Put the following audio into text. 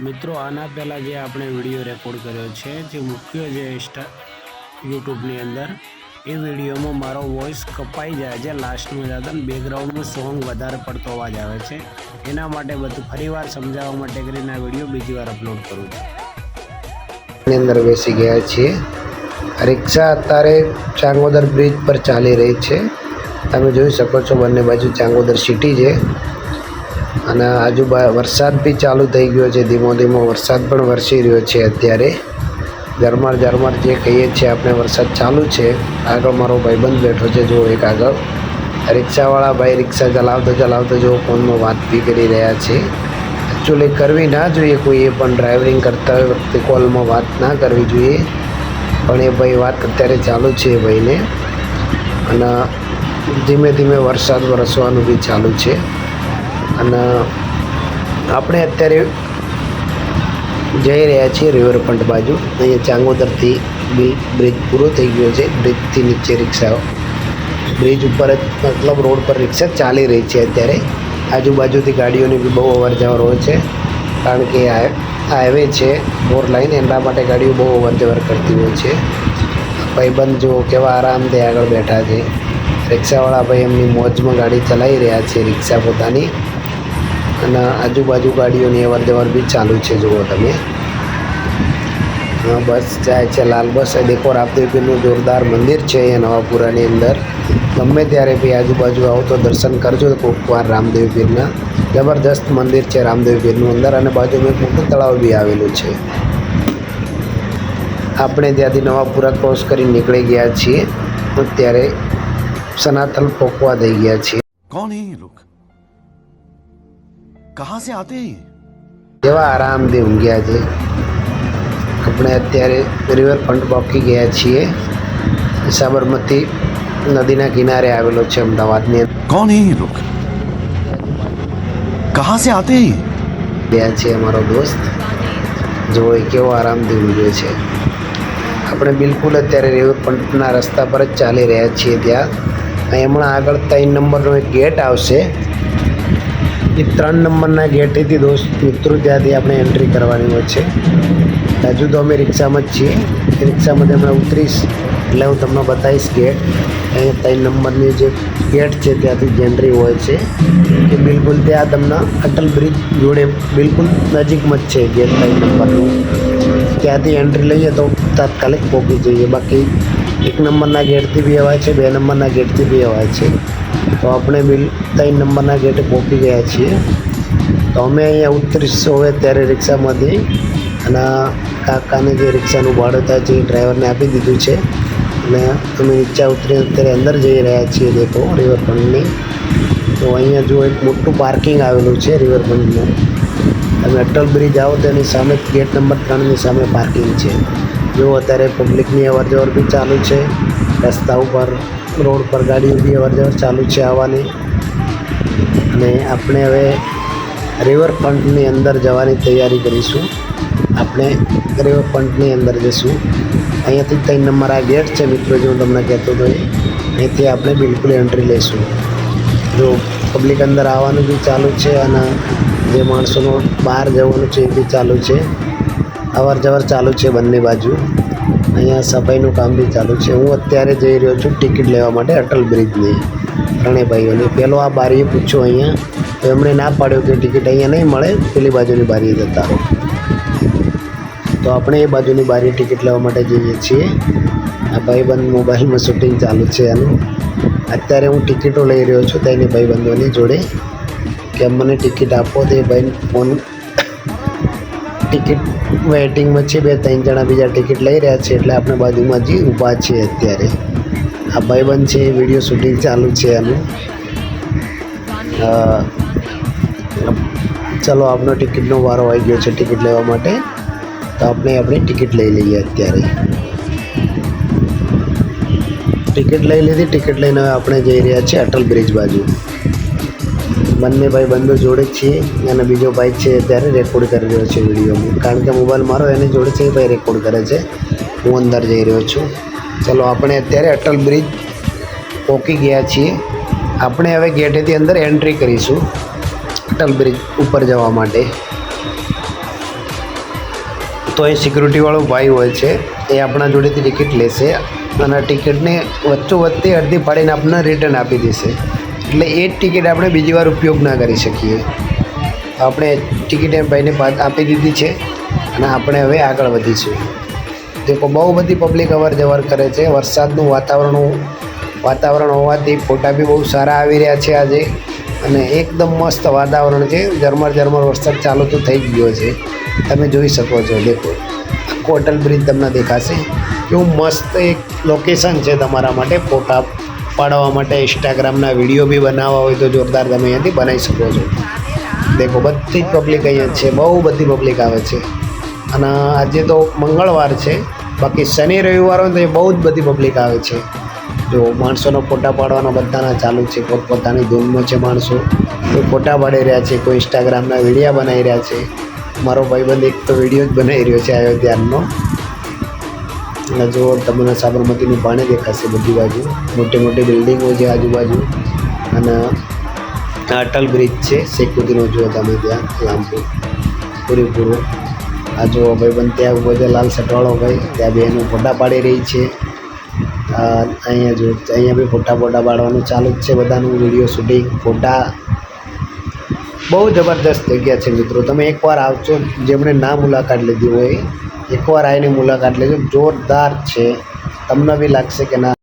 મિત્રો, આના પહેલાં જે આપણે વીડિયો રેકોર્ડ કર્યો છે, જે મુખ્ય જે સ્ટા યુટ્યુબની અંદર, એ વિડીયોમાં મારો વોઇસ કપાઈ જાય છે. લાસ્ટમાં જતા બેકગ્રાઉન્ડનું સોંગ વધારે પડતો અવાજ આવે છે. એના માટે બધું ફરીવાર સમજાવવા માટે કરીને આ વીડિયો બીજી વાર અપલોડ કરું છું. અંદર બેસી ગયા છીએ. રિક્ષા અત્યારે ચાંગોદર બ્રિજ પર ચાલી રહી છે. તમે જોઈ શકો છો બંને બાજુ ચાંગોદર સિટી છે. અને આજુબા વરસાદ બી ચાલુ થઈ ગયો છે, ધીમો ધીમો વરસાદ પણ વરસી રહ્યો છે અત્યારે. ઝરમર ઝરમર જે કહીએ છીએ આપણે, વરસાદ ચાલુ છે. આગળ મારો ભાઈબંધ બેઠો છે જો એક આગળ. રિક્ષાવાળા ભાઈ રિક્ષા ચલાવતો ચલાવતો જો ફોનમાં વાત બી કરી રહ્યા છે. એકચ્યુઅલી કરવી ના જોઈએ કોઈએ પણ ડ્રાઇવિંગ કરતા હોય વખતે કોલમાં વાત ના કરવી જોઈએ. પણ એ ભાઈ વાત અત્યારે ચાલુ છે એ ભાઈને. અને ધીમે ધીમે વરસાદ વરસવાનું બી ચાલુ છે. અને આપણે અત્યારે જઈ રહ્યા છીએ રિવરફ્રન્ટ બાજુ. અહીંયા ચાંગોદરથી બ્રિજ પૂરો થઈ ગયો છે. બ્રિજથી નીચે રિક્ષાઓ. બ્રિજ ઉપર જ મતલબ રોડ પર રિક્ષા ચાલી રહી છે અત્યારે. આજુબાજુથી ગાડીઓની બી બહુ અવર જવર હોય છે. કારણ કે આ હાઈવે છે ફોર લાઈન એના માટે ગાડીઓ બહુ અવર જવર કરતી હોય છે. ભાઈબંધ જુઓ કેવા આરામથી આગળ બેઠા છે. રિક્ષાવાળા ભાઈ એમની મોજમાં ગાડી ચલાવી રહ્યા છે રિક્ષા પોતાની. અને આજુબાજુ ગાડીઓની અવર જવર બી ચાલુ છે, જુઓ તમે. હા, બસ જાય છે, લાલ બસ. દેખો રામદેવપીરનું જોરદાર મંદિર છે એ નવાપુરાની અંદર. ગમે ત્યારે બી આજુબાજુ આવો તો દર્શન કરજો, કોકવાર રામદેવપીરના. જબરદસ્ત મંદિર છે રામદેવપીરનું અંદર અને બાજુમાં મોટું તળાવ બી આવેલું છે. આપણે ત્યાંથી નવાપુરા ક્રોસ કરી નીકળી ગયા છીએ. ત્યારે સનાથલ ફોકવા થઈ ગયા છીએ. કોણ कहां से आते हैं ये? કેવા આરામથી ઊંઘ્યા છે આપણે અત્યારે રિવરફ્રન્ટ પહોંચી ગયા છીએ સાબરમતી નદીના કિનારે આવેલો છે અમદાવાદની અંદર कौन है ये लोग कहां से आते हैं ये? ગયા છે અમારો દોસ્ત જો એ કેવો આરામથી ઊંઘ્યો છે આપણે બિલકુલ અત્યારે રિવરફ્રન્ટના રસ્તા પર જ ચાલી રહ્યા છીએ ત્યાં અહીં હમણાં આગળ ત્રણ નંબરનો એક ગેટ આવશે એ ત્રણ નંબરના ગેટેથી દોસ્ત મિત્રો ત્યાંથી આપણે એન્ટ્રી કરવાની હોય છે. હજુ તો અમે રિક્ષામાં જ છીએ. રિક્ષામાં હમણાં ઉતરીશ. એટલે હું તમને બતાવીશ ગેટ અહીંયા ત્રણ નંબરની જે ગેટ છે ત્યાંથી એન્ટ્રી હોય છે. કે બિલકુલ ત્યાં તમને અટલ બ્રિજ જોડે બિલકુલ નજીકમાં જ છે ગેટ ત્રણ નંબરનું. ત્યાંથી એન્ટ્રી લઈએ તો તાત્કાલિક પહોંચી જઈએ. બાકી એક નંબરના ગેટથી બી અવાય છે, બે નંબરના ગેટથી બી અવાય છે. તો આપણે બિલ ત્રણ નંબરના ગેટે પહોંચી ગયા છીએ. તો અમે અહીંયા ઉતરીશું હવે ત્યારે રિક્ષામાંથી. અને કાકાને જે રિક્ષાનું ભાડું થાય છે એ ડ્રાઈવરને આપી દીધું છે. અને અમે નીચે ઉતરી અત્યારે અંદર જઈ રહ્યા છીએ દેખો, રિવરફ્રન્ટની. તો અહીંયા જો એક મોટું પાર્કિંગ આવેલું છે રિવરફ્રન્ટનું. તમે અટલ બ્રિજ આવો તો એની સામે ગેટ નંબર ત્રણની સામે પાર્કિંગ છે. જો અત્યારે પબ્લિકની અવર જવર બી ચાલુ છે. રસ્તા ઉપર, રોડ પર ગાડીઓ બી અવર જવર ચાલુ છે આવવાની. અને આપણે હવે રિવરફ્રન્ટની અંદર જવાની તૈયારી કરીશું. આપણે રિવરફ્રન્ટની અંદર જઈશું. અહીંયાથી ત્રણ નંબર આ ગેટ છે મિત્રો, જે હું તમને કહેતો હતો અહીંથી આપણે બિલકુલ એન્ટ્રી લઈશું. જો પબ્લિક અંદર આવવાનું બી ચાલુ છે અને જે માણસોનો બહાર જવાનું છે એ બી ચાલુ છે. અવર જવર ચાલુ છે બંને બાજુ. અહીંયા સફાઈનું કામ બી ચાલુ છે. હું અત્યારે જઈ રહ્યો છું ટિકિટ લેવા માટે અટલ બ્રિજની ત્રણેય ભાઈઓની પહેલો આ બારીએ પૂછ્યું અહીંયા, તો એમણે ના પાડ્યો કે ટિકિટ અહીંયા નહીં મળે, પેલી બાજુની બારીએ જતા. તો આપણે એ બાજુની બારી ટિકિટ લેવા માટે જઈએ છીએ. આ ભાઈબંધ મોબાઈલમાં શૂટિંગ ચાલુ છે એનું. અત્યારે હું ટિકિટો લઈ રહ્યો છું તેની ભાઈબંધોની જોડે કે મને ટિકિટ આપો તે ભાઈ ફોન, ટિકિટ વેઇટિંગમાં છે, બે, ત્રણ જણા બીજા ટિકિટ લઈ રહ્યા છે, એટલે આપણે બાજુમાં જ ઊભા છીએ અત્યારે. આ ભાઈબંધ છે વીડિયો શૂટિંગ ચાલુ છે એનું ચલો, આપનો ટિકિટનો વારો આવી ગયો છે ટિકિટ લેવા માટે. તો આપણે આપણી ટિકિટ લઈ લઈએ અત્યારે. ટિકિટ લઈ લીધી ટિકિટ લઈને આપણે જઈ રહ્યા છીએ અટલ બ્રિજ બાજુ. બંને ભાઈ બંધો જોડે જ છીએ અને બીજો ભાઈ છે ત્યારે રેકોર્ડ કરી રહ્યો છે વિડીયોમાં કારણ કે મોબાઈલ મારો એની જોડે છે, એ ભાઈ રેકોર્ડ કરે છે. હું અંદર જઈ રહ્યો છું. ચલો, આપણે અત્યારે અટલ બ્રિજ પહોંચી ગયા છીએ. આપણે હવે ગેટેથી અંદર એન્ટ્રી કરીશું અટલ બ્રિજ ઉપર જવા માટે. તો એ સિક્યુરિટીવાળો ભાઈ હોય છે, એ આપણા જોડેથી ટિકિટ લેશે અને ટિકિટને વચ્ચોવચ્ચે અડધી પાડીને આપણને રિટર્ન આપી દેશે. એટલે એ જ ટિકિટ આપણે બીજી વાર ઉપયોગ ના કરી શકીએ. આપણે ટિકિટ એમ ભાઈને આપી દીધી છે અને આપણે હવે આગળ વધીશું. દેખો બહુ બધી પબ્લિક અવર જવર કરે છે. વરસાદનું વાતાવરણ વાતાવરણ હોવાથી ફોટા બી બહુ સારા આવી રહ્યા છે આજે અને એકદમ મસ્ત વાતાવરણ છે. ઝરમર ઝરમર વરસાદ ચાલુ તો થઈ ગયો છે. તમે જોઈ શકો છો, દેખો. આખો અટલ બ્રિજ તમને દેખાશે. કેવું મસ્ત એક લોકેશન છે તમારા માટે ફોટા પાડવા માટે ઇન્સ્ટાગ્રામના વીડિયો બી બનાવવા હોય તો જોરદાર તમે અહીંયાથી બનાવી શકો છો. દેખો, બધી જ પબ્લિક અહીંયા છે, બહુ બધી પબ્લિક આવે છે. અને આજે તો મંગળવાર છે, બાકી શનિ, રવિવાર હોય તો એ બહુ જ બધી પબ્લિક આવે છે. જો, માણસોનો ફોટા પાડવાના બધાના ચાલુ છે, પોતપોતાની ધૂનમાં છે માણસો. કોઈ ફોટા પાડી રહ્યા છે, કોઈ ઇન્સ્ટાગ્રામના વિડીયા બનાવી રહ્યા છે. મારો ભાઈબંધ એક તો વીડિયો જ બનાવી રહ્યો છે અયોધ્યાનો અને જો તમને સાબરમતીનું પાણી દેખાશે બધી બાજુ, મોટી મોટી બિલ્ડિંગો છે આજુબાજુ, અને અટલ બ્રિજ છે શેખુદ્દીનો જુઓ તમે ત્યાં, લાંબુ, પૂરેપૂરો. આ જો ભાઈબંધ ત્યાં ઊભો છે, લાલ સટવાળો ભાઈ, ત્યાં બેનો ફોટા પાડી રહી છે. અહીંયા જો, અહીંયા બી ફોટા ફોટા પાડવાનું ચાલુ જ છે બધાનું, વીડિયો શૂટિંગ, ફોટા. બહુ જબરદસ્ત જગ્યા છે મિત્રો, તમે એકવાર આવજો, જેમણે ના મુલાકાત લીધી હોય એકવાર આવીને મુલાકાત લેજો. જોરદાર છે. તમને બી લાગશે કે ના.